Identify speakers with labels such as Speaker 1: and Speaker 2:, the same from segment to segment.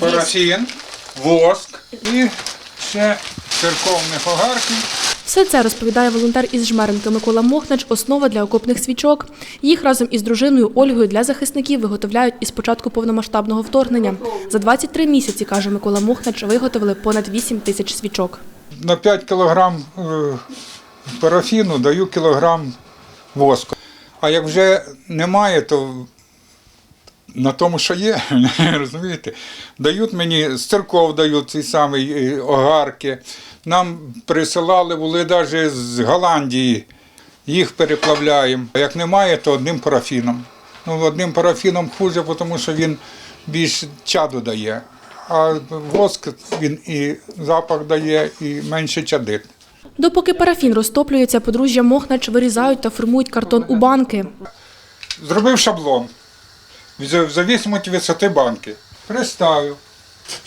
Speaker 1: парафін, воск і ще церковних огарків.
Speaker 2: Все це розповідає волонтер із Жмеренки Микола Мохнач, основа для окопних свічок. Їх разом із дружиною Ольгою для захисників виготовляють із початку повномасштабного вторгнення. За 23 місяці, каже Микола Мохнач, виготовили понад 8 тисяч свічок.
Speaker 1: На 5 кілограм е, парафіну даю кілограм воску. А як вже немає, то на тому, що є, розумієте, дають мені з церков дають ці самі е, огарки. Нам присилали, були навіть з Голландії, їх переплавляємо. А як немає, то одним парафіном. Ну, одним парафіном хуже, тому що він більш чаду дає. А воск він і запах дає, і менше чадить.
Speaker 2: Допоки парафін розтоплюється, подружжя Мохнач вирізають та формують картон у банки.
Speaker 1: Зробив шаблон в зависимості від висоти банки. Приставив,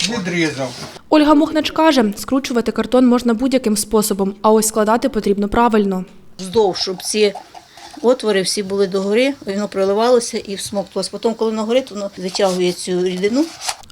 Speaker 1: відрізав.
Speaker 2: Ольга Мохнач каже, скручувати картон можна будь-яким способом, а ось складати потрібно правильно.
Speaker 3: вздовж, щоб ці отвори всі були догори, воно проливалося і всмоктувалося. Потім, коли воно горить, воно витягує цю рідину.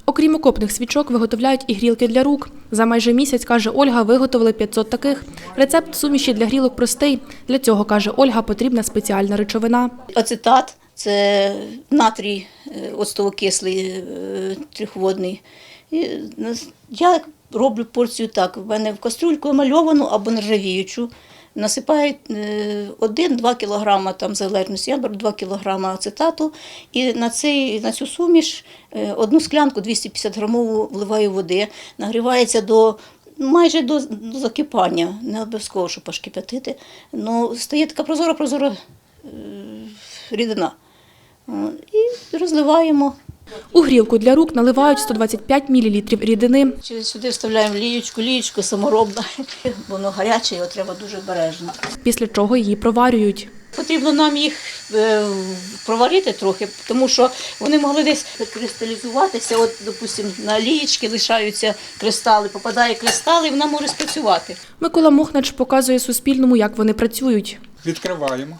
Speaker 2: Окрім окопних свічок, виготовляють і грілки для рук. За майже місяць, каже Ольга, виготовили 500 таких. Рецепт суміші для грілок простий. Для цього, каже Ольга, потрібна спеціальна речовина.
Speaker 3: Ацетат це натрій е, оцтовокислий е, трьохводний. І ну, я роблю порцію так. В мене в кастрюльку мальовану або нержавіючу. Насипають 1-2 кілограма, там, залежності, я беру 2 кілограма ацетату, і на, цей, на цю суміш е, одну склянку 250 грамову вливаю води, нагрівається до майже до, до закипання, не обов'язково, щоб аж. Ну, стає така прозора-прозора е, рідина. І розливаємо.
Speaker 2: У грілку для рук наливають 125 мл рідини.
Speaker 3: Через сюди вставляємо лієчку, лієчку саморобна. Воно гаряче, його треба дуже обережно.
Speaker 2: Після чого її проварюють.
Speaker 3: Потрібно нам їх е, проварити трохи, тому що вони могли десь кристалізуватися. От, допустимо, на лієчки лишаються кристали, попадає кристал, і вона може спрацювати.
Speaker 2: Микола Мохнач показує Суспільному, як вони працюють.
Speaker 1: Відкриваємо.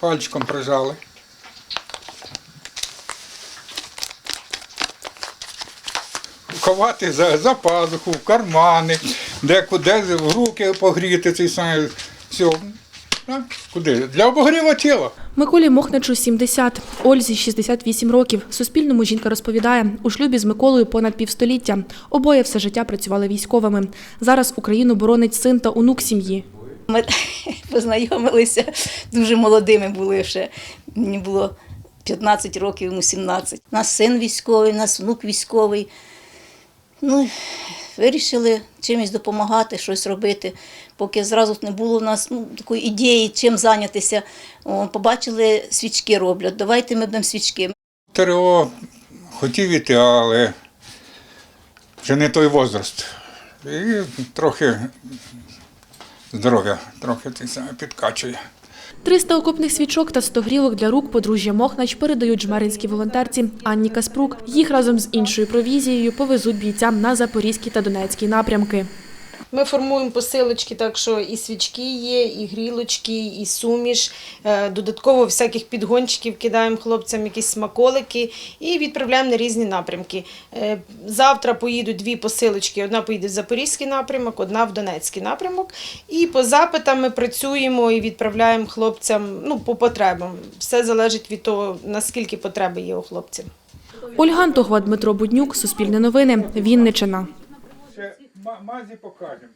Speaker 1: Пальчиком прижали. Ховати за, за пазуху, в кармани, де куди в руки погріти цей самий. Все. Куди? Для обогріву тіла.
Speaker 2: Миколі Мохначу 70, Ользі 68 років. Суспільному жінка розповідає, у шлюбі з Миколою понад півстоліття. Обоє все життя працювали військовими. Зараз Україну боронить син та онук сім'ї.
Speaker 3: Ми познайомилися дуже молодими були ще. Мені було 15 років, йому 17. У нас син військовий, у нас внук військовий. Ну, вирішили чимось допомагати, щось робити. Поки зразу не було у нас ну, такої ідеї, чим зайнятися. Побачили, свічки роблять. Давайте ми будемо свічки.
Speaker 1: ТРО хотів іти, але вже не той возраст. І трохи здоров'я трохи підкачує.
Speaker 2: 300 окопних свічок та 100 грілок для рук подружжя Мохнач передають жмеринській волонтерці Анні Каспрук. Їх разом з іншою провізією повезуть бійцям на Запорізький та Донецький напрямки.
Speaker 4: Ми формуємо посилочки, так що і свічки є, і грілочки, і суміш. Е, Додатково всяких підгончиків кидаємо хлопцям якісь смаколики і відправляємо на різні напрямки. Е, Завтра поїдуть дві посилочки. Одна поїде в Запорізький напрямок, одна в Донецький напрямок. І по запитам ми працюємо і відправляємо хлопцям ну, по потребам. Все залежить від того, наскільки потреби є у хлопців.
Speaker 2: Ольга Антохова, Дмитро Буднюк, Суспільне новини, Вінничина.
Speaker 1: Мазі покажемо.